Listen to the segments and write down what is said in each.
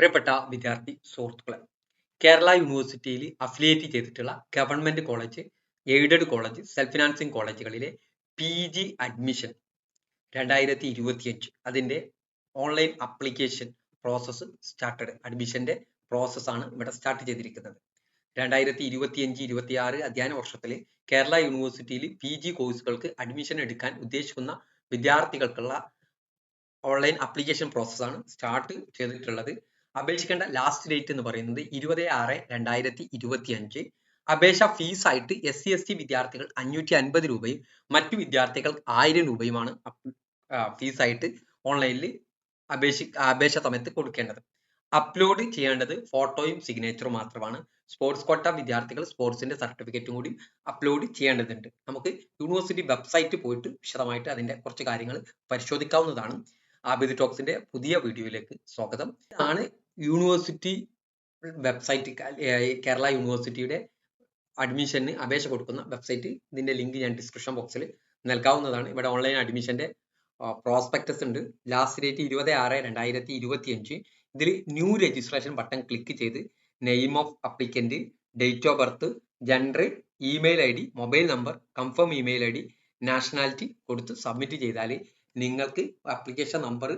പ്രിയപ്പെട്ട വിദ്യാർത്ഥി സുഹൃത്തുക്കളെ കേരള യൂണിവേഴ്സിറ്റിയിൽ അഫിലിയേറ്റ് ചെയ്തിട്ടുള്ള government college aided college self financing കോളേജുകളിലെ പി ജി അഡ്മിഷൻ രണ്ടായിരത്തി ഇരുപത്തിയഞ്ച് അതിന്റെ ഓൺലൈൻ അപ്ലിക്കേഷൻ പ്രോസസ്സ് സ്റ്റാർട്ടഡ് അഡ്മിഷന്റെ പ്രോസസ്സാണ് ഇവിടെ സ്റ്റാർട്ട് ചെയ്തിരിക്കുന്നത്. രണ്ടായിരത്തി ഇരുപത്തിയഞ്ച് ഇരുപത്തി ആറ് അധ്യയന വർഷത്തിൽ കേരള യൂണിവേഴ്സിറ്റിയിൽ പി ജി കോഴ്സുകൾക്ക് അഡ്മിഷൻ എടുക്കാൻ ഉദ്ദേശിക്കുന്ന വിദ്യാർത്ഥികൾക്കുള്ള ഓൺലൈൻ അപ്ലിക്കേഷൻ പ്രോസസ്സാണ് സ്റ്റാർട്ട് ചെയ്തിട്ടുള്ളത്. അപേക്ഷിക്കേണ്ട ലാസ്റ്റ് ഡേറ്റ് എന്ന് പറയുന്നത് ഇരുപത് ആറ് രണ്ടായിരത്തി ഇരുപത്തി അഞ്ച് അപേക്ഷ ഫീസായിട്ട് എസ് സി എസ് ടി വിദ്യാർത്ഥികൾ അഞ്ഞൂറ്റി അൻപത് രൂപയും മറ്റു വിദ്യാർത്ഥികൾ ആയിരം രൂപയുമാണ് ഫീസായിട്ട് ഓൺലൈനിൽ അപേക്ഷി അപേക്ഷ സമയത്ത് കൊടുക്കേണ്ടത്. അപ്ലോഡ് ചെയ്യേണ്ടത് ഫോട്ടോയും സിഗ്നേച്ചറും മാത്രമാണ്. സ്പോർട്സ് കോട്ട വിദ്യാർത്ഥികൾ സ്പോർട്സിന്റെ സർട്ടിഫിക്കറ്റും കൂടി അപ്ലോഡ് ചെയ്യേണ്ടതുണ്ട്. നമുക്ക് യൂണിവേഴ്സിറ്റി വെബ്സൈറ്റ് പോയിട്ട് വിശദമായിട്ട് അതിന്റെ കുറച്ച് കാര്യങ്ങൾ പരിശോധിക്കാവുന്നതാണ്. ആബിദ് ടോക്സിന്റെ പുതിയ വീഡിയോയിലേക്ക് സ്വാഗതം. ഇതാണ് യൂണിവേഴ്സിറ്റി വെബ്സൈറ്റ് കേരള യൂണിവേഴ്സിറ്റിയുടെ അഡ്മിഷന് അപേക്ഷ കൊടുക്കുന്ന വെബ്സൈറ്റ്. ഇതിന്റെ ലിങ്ക് ഞാൻ ഡിസ്ക്രിപ്ഷൻ ബോക്സിൽ നൽകാവുന്നതാണ്. ഇവിടെ ഓൺലൈൻ അഡ്മിഷന്റെ പ്രോസ്പെക്ടസ് ഉണ്ട്. ലാസ്റ്റ് ഡേറ്റ് ഇരുപത് ആറ് രണ്ടായിരത്തി ഇരുപത്തി അഞ്ച് ഇതിൽ ന്യൂ രജിസ്ട്രേഷൻ ബട്ടൺ ക്ലിക്ക് ചെയ്ത് name of applicant date of birth gender email I D mobile number confirm email I D nationality കൊടുത്ത് സബ്മിറ്റ് ചെയ്താൽ നിങ്ങൾക്ക് അപ്ലിക്കേഷൻ നമ്പർ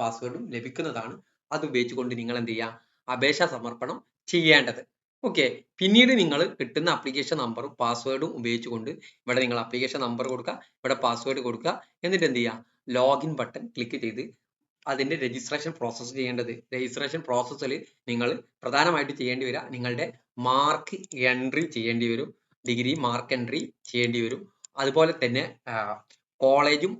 പാസ്വേഡും ലഭിക്കുന്നതാണ്. അത് ഉപയോഗിച്ചുകൊണ്ട് നിങ്ങൾ എന്ത് ചെയ്യുക അപേക്ഷ സമർപ്പണം ചെയ്യേണ്ടത്. ഓക്കെ പിന്നീട് നിങ്ങൾ കിട്ടുന്ന അപ്ലിക്കേഷൻ നമ്പറും പാസ്വേഡും ഉപയോഗിച്ചുകൊണ്ട് ഇവിടെ നിങ്ങൾ അപ്ലിക്കേഷൻ നമ്പർ കൊടുക്കുക ഇവിടെ പാസ്വേഡ് കൊടുക്കുക. എന്നിട്ട് എന്ത് ചെയ്യുക ലോഗിൻ ബട്ടൺ ക്ലിക്ക് ചെയ്ത് അതിന്റെ രജിസ്ട്രേഷൻ പ്രോസസ്സ് ചെയ്യേണ്ടത്. രജിസ്ട്രേഷൻ പ്രോസസ്സിൽ നിങ്ങൾ പ്രധാനമായിട്ട് ചെയ്യേണ്ടി വരിക നിങ്ങളുടെ മാർക്ക് എൻട്രി ചെയ്യേണ്ടി വരും ഡിഗ്രി മാർക്ക് എൻട്രി ചെയ്യേണ്ടി വരും. അതുപോലെ തന്നെ കോളേജും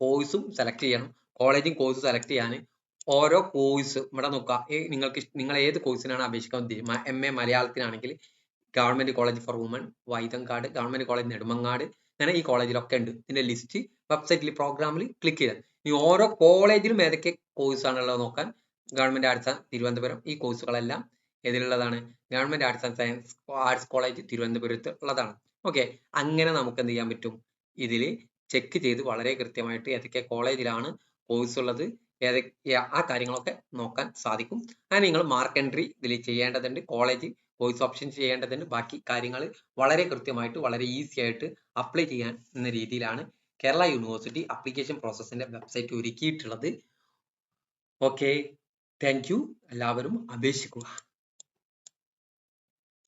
കോഴ്സും സെലക്ട് ചെയ്യണം. കോളേജും കോഴ്സും സെലക്ട് ചെയ്യാൻ ഓരോ കോഴ്സ് ഇവിടെ നോക്കുക. നിങ്ങൾക്ക് നിങ്ങൾ ഏത് കോഴ്സിനാണ് അപേക്ഷിക്കാൻ ഉദ്ദേശിക്കുന്നത് M A മലയാളത്തിനാണെങ്കിൽ government college for women Vazhuthacaud government college Nedumangad അങ്ങനെ ഈ കോളേജിലൊക്കെ ഉണ്ട്. ഇതിന്റെ ലിസ്റ്റ് വെബ്സൈറ്റിൽ പ്രോഗ്രാമിൽ ക്ലിക്ക് ചെയ്താൽ ഇനി ഓരോ കോളേജിലും ഏതൊക്കെ കോഴ്സ് ആണുള്ളത് നോക്കാൻ ഗവൺമെന്റ് ആർട്സ് തിരുവനന്തപുരം ഈ കോഴ്സുകളെല്ലാം ഏതിലുള്ളതാണ്? Government arts and science arts college തിരുവനന്തപുരത്ത് ഉള്ളതാണ്. ഓക്കെ അങ്ങനെ നമുക്ക് എന്ത് ചെയ്യാൻ പറ്റും? ഇതിൽ ചെക്ക് ചെയ്ത് വളരെ കൃത്യമായിട്ട് ഏതൊക്കെ കോളേജിലാണ് കോഴ്സ് ഉള്ളത് ഏതൊക്കെ ആ കാര്യങ്ങളൊക്കെ നോക്കാൻ സാധിക്കും. അങ്ങനെ നിങ്ങൾ മാർക്ക് എൻട്രി ഇതിൽ ചെയ്യേണ്ടതുണ്ട് കോളേജ് കോഴ്സ് ഓപ്ഷൻ ചെയ്യേണ്ടതുണ്ട്. ബാക്കി കാര്യങ്ങൾ വളരെ കൃത്യമായിട്ട് വളരെ ഈസി ആയിട്ട് അപ്ലൈ ചെയ്യാൻ എന്ന രീതിയിലാണ് കേരള യൂണിവേഴ്സിറ്റി അപ്ലിക്കേഷൻ പ്രോസസ്സിന്റെ വെബ്സൈറ്റ് ഒരുക്കിയിട്ടുള്ളത്. ഓക്കെ താങ്ക് എല്ലാവരും അപേക്ഷിക്കുക.